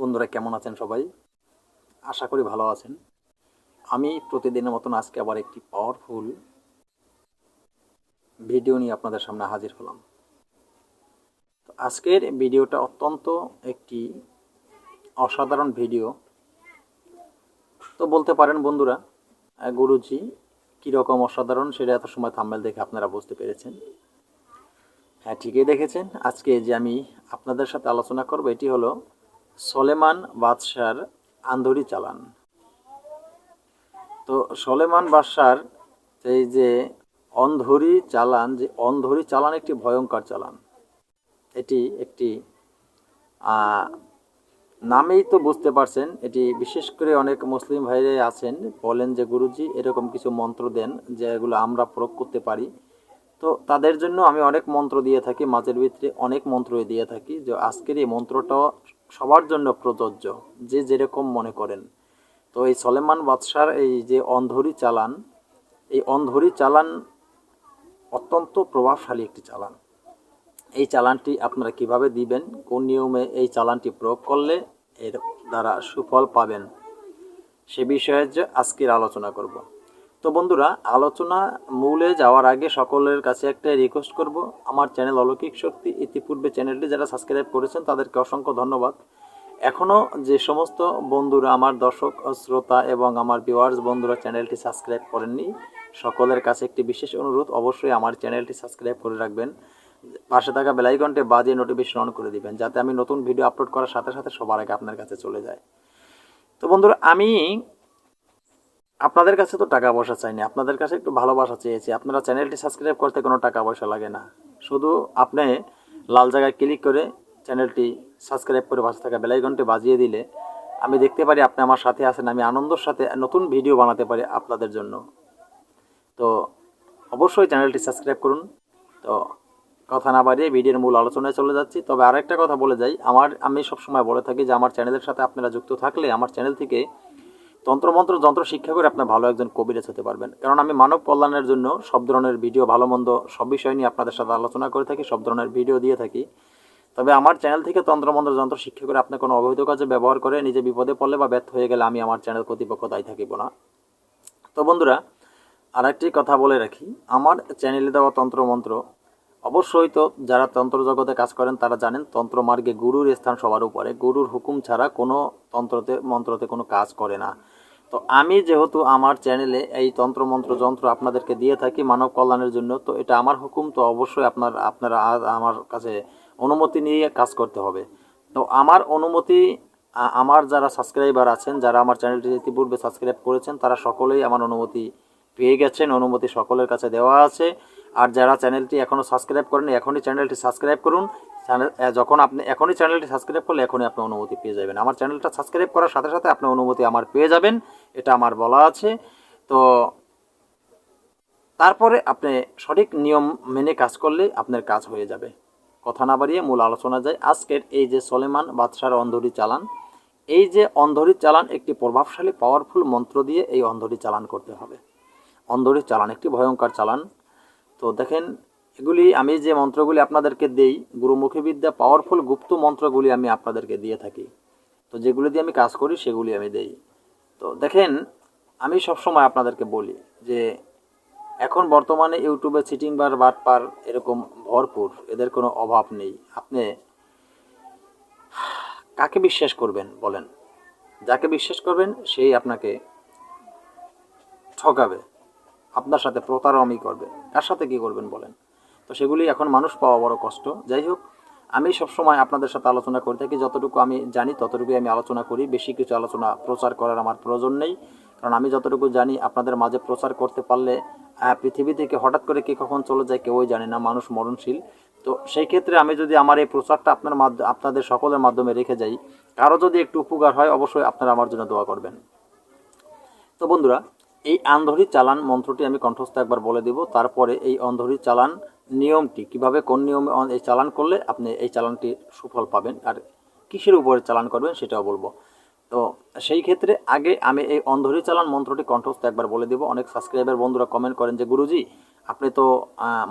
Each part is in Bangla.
বন্ধুরা কেমন আছেন সবাই? আশা করি ভালো আছেন। আমি প্রতিদিনের মতন আজকে আবার একটি পাওয়ারফুল ভিডিও নিয়ে আপনাদের সামনে হাজির হলাম। তো আজকের ভিডিওটা অত্যন্ত একটি অসাধারণ ভিডিও তো বলতে পারেন বন্ধুরা গুরুজি কীরকম অসাধারণ সেটা এত সময় থাম্বেল দেখে আপনারা বুঝতে পেরেছেন। হ্যাঁ ঠিকই দেখেছেন। আজকে যে আমি আপনাদের সাথে আলোচনা করব, এটি হলো সলেমান বাদশার আন্ধুরি চালান। তো সলেমান বাদশার এই যে অন্ধরি চালান, যে অন্ধরি চালান একটি ভয়ঙ্কর চালান। এটি একটি নামেই তো বুঝতে পারছেন, এটি বিশেষ করে অনেক মুসলিম ভাইরে আছেন, বলেন যে গুরুজি এরকম কিছু মন্ত্র দেন যেগুলো আমরা প্রয়োগ করতে পারি। তো তাদের জন্য আমি অনেক মন্ত্র দিয়ে থাকি, মাঝের ভিতরে অনেক মন্ত্র দিয়ে থাকি, যে আজকের এই মন্ত্রটা সবার জন্য প্রযোজ্য, যে যেরকম মনে করেন। তো এই সলেমান বাদশার এই যে অন্ধরি চালান, এই অন্ধরি চালান অত্যন্ত প্রভাবশালী একটি চালান। এই চালানটি আপনারা কীভাবে দিবেন, কোন নিয়মে এই চালানটি প্রয়োগ করলে এর দ্বারা সুফল পাবেন, সে বিষয়ে যে আজকের আলোচনা করব। তো বন্ধুরা, আলোচনা মূলে যাওয়ার আগে সকলের কাছে একটা রিকোয়েস্ট করব। আমার চ্যানেল অলৌকিক শক্তি ইতিপূর্বে চ্যানেলটি যারা সাবস্ক্রাইব করেছেন, তাদেরকে অসংখ্য ধন্যবাদ। এখনও যে সমস্ত বন্ধুরা, আমার দর্শক, শ্রোতা এবং আমার ভিউয়ার্স বন্ধুরা চ্যানেলটি সাবস্ক্রাইব করেননি, সকলের কাছে একটি বিশেষ অনুরোধ, অবশ্যই আমার চ্যানেলটি সাবস্ক্রাইব করে রাখবেন। পাশে থাকা বেলাইকনটে বাজিয়ে নোটিফিকেশন অন করে দিবেন, যাতে আমি নতুন ভিডিও আপলোড করার সাথে সাথে সবার আগে আপনার কাছে চলে যায়। তো বন্ধুরা, আমি আপনাদের কাছে তো টাকা পয়সা চাইনি আপনাদের কাছে একটু ভালোবাসা চেয়েছি। আপনারা চ্যানেলটি সাবস্ক্রাইব করতে কোনো টাকা পয়সা লাগে না। শুধু আপনি লাল জায়গায় ক্লিক করে চ্যানেলটি সাবস্ক্রাইব করে পাশে থাকা বেলাইকনটি বাজিয়ে দিলে আমি দেখতে পারি আপনি আমার সাথে আছেন, আমি আনন্দর সাথে নতুন ভিডিও বানাতে পারি আপনাদের জন্য। তো অবশ্যই চ্যানেলটি সাবস্ক্রাইব করুন। তো কথা না বাড়িয়ে ভিডিওর মূল আলোচনায় চলে যাচ্ছি। তবে আরেকটা কথা বলে যাই, আমার, আমি সবসময় বলে থাকি যে আমার চ্যানেলের সাথে আপনারা যুক্ত থাকলে আমার চ্যানেল থেকে তন্ত্রমন্ত্র, যন্ত্র শিক্ষা করে আপনি ভালো একজন কবিরাজ হতে পারবেন। কারণ আমি মানব কল্যাণের জন্য সব ধরনের ভিডিও, ভালো, মন্দ সব বিষয় নিয়ে আপনাদের সাথে আলোচনা করে থাকি, সব ধরনের ভিডিও দিয়ে থাকি। তবে আমার চ্যানেল থেকে তন্ত্রমন্ত্র, যন্ত্র শিক্ষা করে আপনি কোনো অবৈধ কাজে ব্যবহার করে নিজে বিপদে পড়লে বা ব্যর্থ হয়ে গেলে আমি আমার চ্যানেল কর্তৃপক্ষ দায়ী থাকিব না। তো বন্ধুরা, আরেকটি কথা বলে রাখি। আমার চ্যানেলে দেওয়া তন্ত্রমন্ত্র অবশ্যই তো যারা তন্ত্র জগতে কাজ করেন, তারা জানেন তন্ত্র মার্গে গুরুর স্থান সবার উপরে। গুরুর হুকুম ছাড়া কোনো তন্ত্রতে, মন্ত্রতে কোনো কাজ করে না। তো আমি যেহেতু আমার চ্যানেলে এই তন্ত্র মন্ত্র যন্ত্র আপনাদেরকে দিয়ে থাকি মানব কল্যাণের জন্য, তো এটা আমার হুকুম, তো অবশ্যই আপনার, আপনারা আমার কাছে অনুমতি নিয়ে কাজ করতে হবে। তো আমার অনুমতি আমার যারা সাবস্ক্রাইবার আছেন, যারা আমার চ্যানেলটি ইতিপূর্বে সাবস্ক্রাইব করেছেন, তারা সকলেই আমার অনুমতি পেয়ে গেছেন। অনুমতি সকলের কাছে দেওয়া আছে। আর যারা চ্যানেলটি এখনও সাবস্ক্রাইব করেনি এখনই চ্যানেলটি সাবস্ক্রাইব করুন। চ্যানেল যখন আপনি, এখনই চ্যানেলটি সাবস্ক্রাইব করলে এখনই আপনি অনুমতি পেয়ে যাবেন। আমার চ্যানেলটা সাবস্ক্রাইব করার সাথে সাথে আপনি অনুমতি আমার পেয়ে যাবেন, এটা আমার বলা আছে। তো তারপরে আপনি সঠিক নিয়ম মেনে কাজ করলে আপনার কাজ হয়ে যাবে। কথা না বাড়িয়ে মূল আলোচনা যায়। আজকের এই যে সলেমান বাদশার অন্ধরি চালান, এই যে অন্ধরি চালান একটি প্রভাবশালী পাওয়ারফুল মন্ত্র দিয়ে এই অন্ধরি চালান করতে হবে। অন্ধরি চালান একটি ভয়ঙ্কর চালান। তো দেখেন, এগুলি আমি যে মন্ত্রগুলি আপনাদেরকে দেই, গুরুমুখী বিদ্যা পাওয়ারফুল গুপ্ত মন্ত্রগুলি আমি আপনাদেরকে দিয়ে থাকি। তো যেগুলি দিয়ে আমি কাজ করি, সেগুলি আমি দেই। তো দেখেন, আমি সবসময় আপনাদেরকে বলি যে, এখন বর্তমানে ইউটিউবে চিটিং বার বাটপার এরকম ভরপুর, এদের কোনো অভাব নেই। আপনি কাকে বিশ্বাস করবেন বলেন? যাকে বিশ্বাস করবেন, সেই আপনাকে ঠকাবে। আপনার সাথে প্রতারণাই করবে। কার সাথে কি করবেন বলেন? তো সেগুলি এখন মানুষ পাওয়া বড় কষ্ট। যাই হোক, আমি সবসময় আপনাদের সাথে আলোচনা করে থাকি। যতটুকু আমি জানি, ততটুকুই আমি আলোচনা করি। বেশি কিছু আলোচনা, প্রচার করার আমার প্রয়োজন নেই। কারণ আমি যতটুকু জানি, আপনাদের মাঝে প্রচার করতে পারলে পৃথিবী থেকে হঠাৎ করে কে কখন চলে যায় কেউই জানে না, মানুষ মরণশীল। তো সেই ক্ষেত্রে আমি যদি আমার এই প্রচারটা আপনার মাধ্যমে আপনাদের সকলের মাধ্যমে রেখে যাই, কারও যদি একটু উপকার হয়, অবশ্যই আপনারা আমার জন্য দোয়া করবেন। তো বন্ধুরা এই আন্ধরি চালান মন্ত্রটি আমি কণ্ঠস্থ একবার বলে দিব। তারপরে এই অন্ধরি চালান নিয়মটি, কীভাবে কোন নিয়মে এই চালান করলে আপনি এই চালানটি সুফল পাবেন আর কিসের উপরে চালান করবেন সেটাও বলব। তো সেই ক্ষেত্রে আগে আমি এই অন্ধরি চালান মন্ত্রটি কণ্ঠস্থ একবার বলে দিব। অনেক সাবস্ক্রাইবার বন্ধুরা কমেন্ট করেন যে, গুরুজি, আপনি তো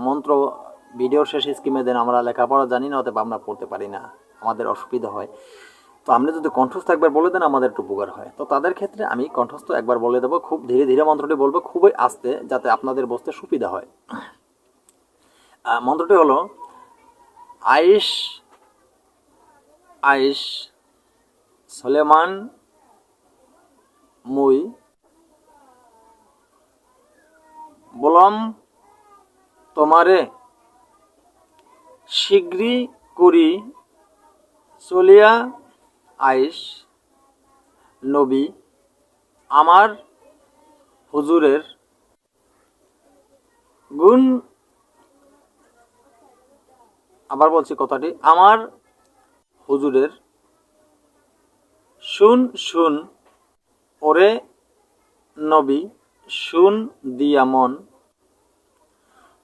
মন্ত্র ভিডিওর শেষে স্কিমে দেন, আমরা লেখাপড়া জানি না, অতএব আমরা পড়তে পারি না। আমাদের অসুবিধা হয়। তো আপনি যদি কণ্ঠস্থ একবার বলে দেন, আমাদের একটু উপকার হয়। তো তাদের ক্ষেত্রে আমি কণ্ঠস্থ একবার বলে দেবো, খুব ধীরে ধীরে মন্ত্রটি বলব, খুবই আস্তে, যাতে আপনাদের বসতে সুবিধা হয়। মন্ত্রটি হলো আইস আইস সলেমান মুই বলম তোমারে শীঘ্রই করি চলিয়া আইস নবী, আমার হুজুরের গুণ। আবার বলছি কথাটি, আমার হুজুরের শুন শুন, ওরে নবী, শুন দিয়া মন।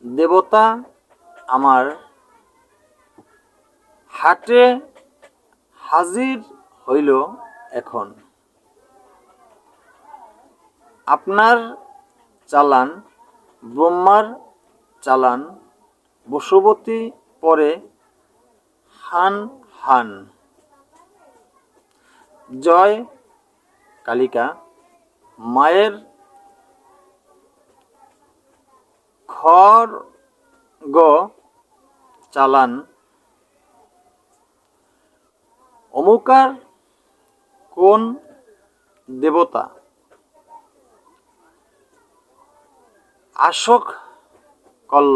দেবতা আমার হাটে হাজির হইল এখন। আপনার চালান, ব্রহ্মার চালান, বসুবতী পরে হান হান। জয় কালিকা, মায়ের খর গ চালান, অমুকার কোন দেবতা? আশোক কল্ল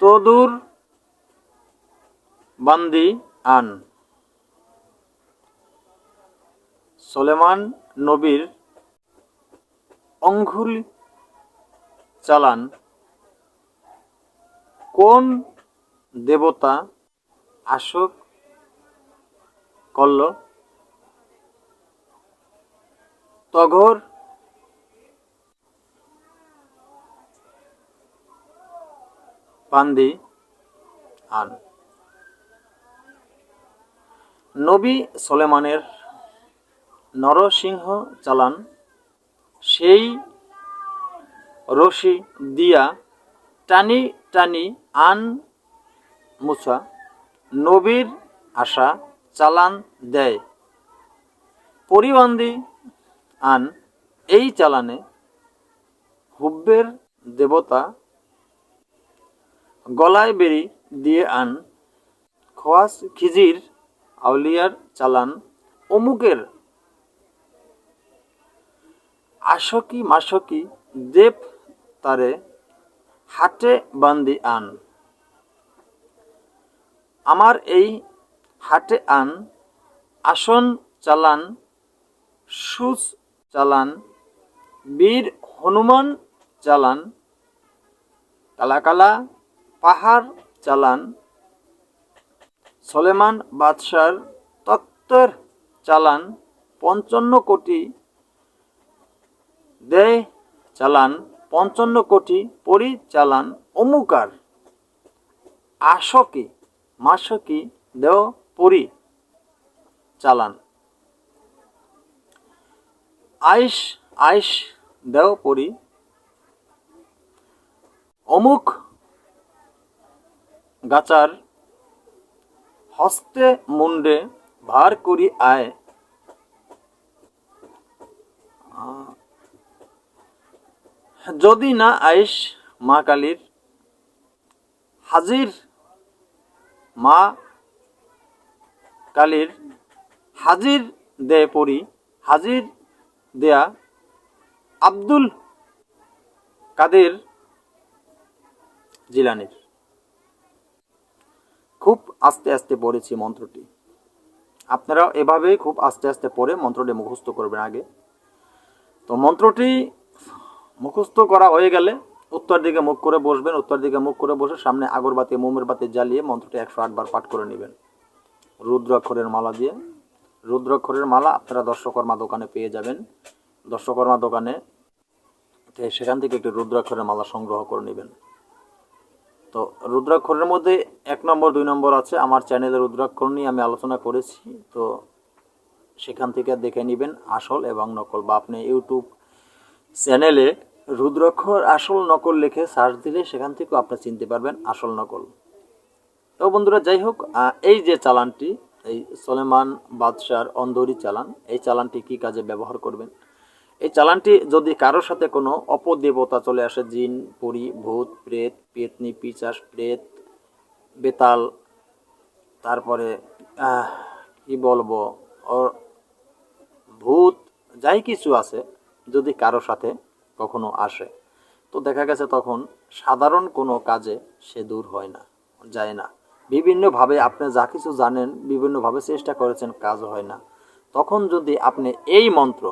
তদুর বান্দি আন। সোলেমান নবীর অঙ্গুল চালান। কোন দেবতা? আশোক করল। তঘর পান্দি আন নবী সলেমানের নরসিংহ চালান, সেই রশি দিয়া টানি টানি আন মুসা নবীর আশা চালান দেয়। পরিবন্দি আন এই চালানে হুব্বের দেবতা গলায় বেরি দিয়ে আন খোয়াস খিজির আউলিয়ার চালান অমুকের। আশকি মাসকি দেব তারে হাটে বান্দি আন। আমার এই হাটে আন, আসন চালান, সুচ চালান, বীর হনুমান চালান কালা কালা পাহাড় চালান, সলেমান বাদশার তত্ত্বের চালান, পঞ্চান্ন কোটি দেয় চালান, পঞ্চান্ন কোটি পরিচালান অমুকার, আশকি, মাসকি দেও পরি চালান আইস আইস দেও পরি। অমুক গাচার হস্তে মুন্ডে ভার করি আয়। যদি না আইস মা কালীর, হাজির মা কালীর হাজির দে পড়ি, হাজির দেয়া আব্দুল কাদের জিলানির। খুব আস্তে আস্তে পড়েছি মন্ত্রটি। আপনারাও এভাবেই খুব আস্তে আস্তে পড়ে মন্ত্রটি মুখস্থ করবেন আগে। তো মন্ত্রটি মুখস্থ করা হয়ে গেলে উত্তর দিকে মুখ করে বসবেন, উত্তর দিকে মুখ করে বসে সামনে আগরবাতি, মোমের বাতি জ্বালিয়ে মন্ত্রটি একশো আটবার পাঠ করে নেবেন। রুদ্রাক্ষরের মালা দিয়ে। রুদ্রাক্ষরের মালা আপনারা দর্শকর্মা দোকানে পেয়ে যাবেন। দর্শকর্মা দোকানে সেখান থেকে একটি রুদ্রাক্ষরের মালা সংগ্রহ করে নেবেন। তো রুদ্রাক্ষরের মধ্যে এক নম্বর, দুই নম্বর আছে। আমার চ্যানেলে রুদ্রাক্ষর নিয়ে আমি আলোচনা করেছি। তো সেখান থেকে দেখে নেবেন আসল এবং নকল বা আপনি ইউটিউব চ্যানেলে রুদ্রাক্ষর আসল নকল লিখে সার্চ দিলে সেখান থেকেও আপনি চিনতে পারবেন আসল নকল। তো বন্ধুরা, যাই হোক এই যে চালানটি, এই সলেমান বাদশার অন্ধরি চালান, এই চালানটি কি কাজে ব্যবহার করবেন? এই চালানটি যদি কারোর সাথে কোনো অপদেবতা চলে আসে, জিন, পরি, ভূত, প্রেত, পেতনি, পিচাস, প্রেত, বেতাল, তারপরে কি বলব ভূত, যাই কিছু আছে, যদি কারও সাথে কখনো আসে, তো দেখা গেছে তখন সাধারণ কোনো কাজে সে দূর হয় না, যায় না। বিভিন্নভাবে আপনি যা কিছু জানেন, বিভিন্নভাবে চেষ্টা করেছেন কাজ হয় না। তখন যদি আপনি এই মন্ত্র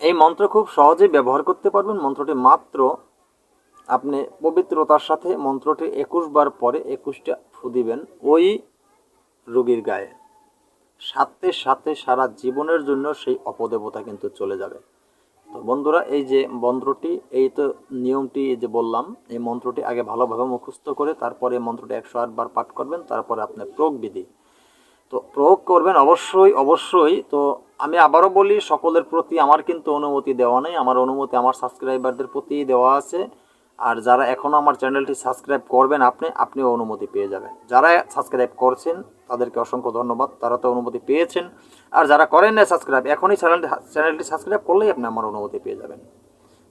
এই মন্ত্র খুব সহজেই ব্যবহার করতে পারবেন। মন্ত্রটি মাত্র আপনি পবিত্রতার সাথে মন্ত্রটি একুশ বার পরে একুশটা ফু দিবেন ওই রোগীর গায়ে। সাথে সাথে সারা জীবনের জন্য সেই অপদেবতা কিন্তু চলে যাবে। বন্ধুরা, এই যে মন্ত্রটি, এই তো নিয়মটি এই যে বললাম, এই মন্ত্রটি আগে ভালোভাবে মুখস্থ করে তারপরে মন্ত্রটি একশো আটবার পাঠ করবেন, তারপরে আপনি প্রয়োগ বিধি। তো প্রয়োগ করবেন অবশ্যই অবশ্যই। তো আমি আবারও বলি, সকলের প্রতি আমার কিন্তু অনুমতি দেওয়া নেই, আমার অনুমতি আমার সাবস্ক্রাইবারদের প্রতি দেওয়া আছে। আর যারা এখনও আমার চ্যানেলটি সাবস্ক্রাইব করবেন আপনি, আপনিও অনুমতি পেয়ে যাবেন। যারা সাবস্ক্রাইব করছেন, তাদেরকে অসংখ্য ধন্যবাদ। তারা তো অনুমতি পেয়েছেন। আর যারা করেন না সাবস্ক্রাইব, এখনই চ্যানেলটি চ্যানেলটি সাবস্ক্রাইব করলেই আপনি আমার অনুমতি পেয়ে যাবেন।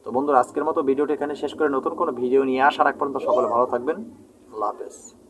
তো বন্ধুরা, আজকের মতো ভিডিওটি এখানে শেষ করে নতুন কোনো ভিডিও নিয়ে আসার এক পর্যন্ত সকলে ভালো থাকবেন। আল্লাহ হাফেজ।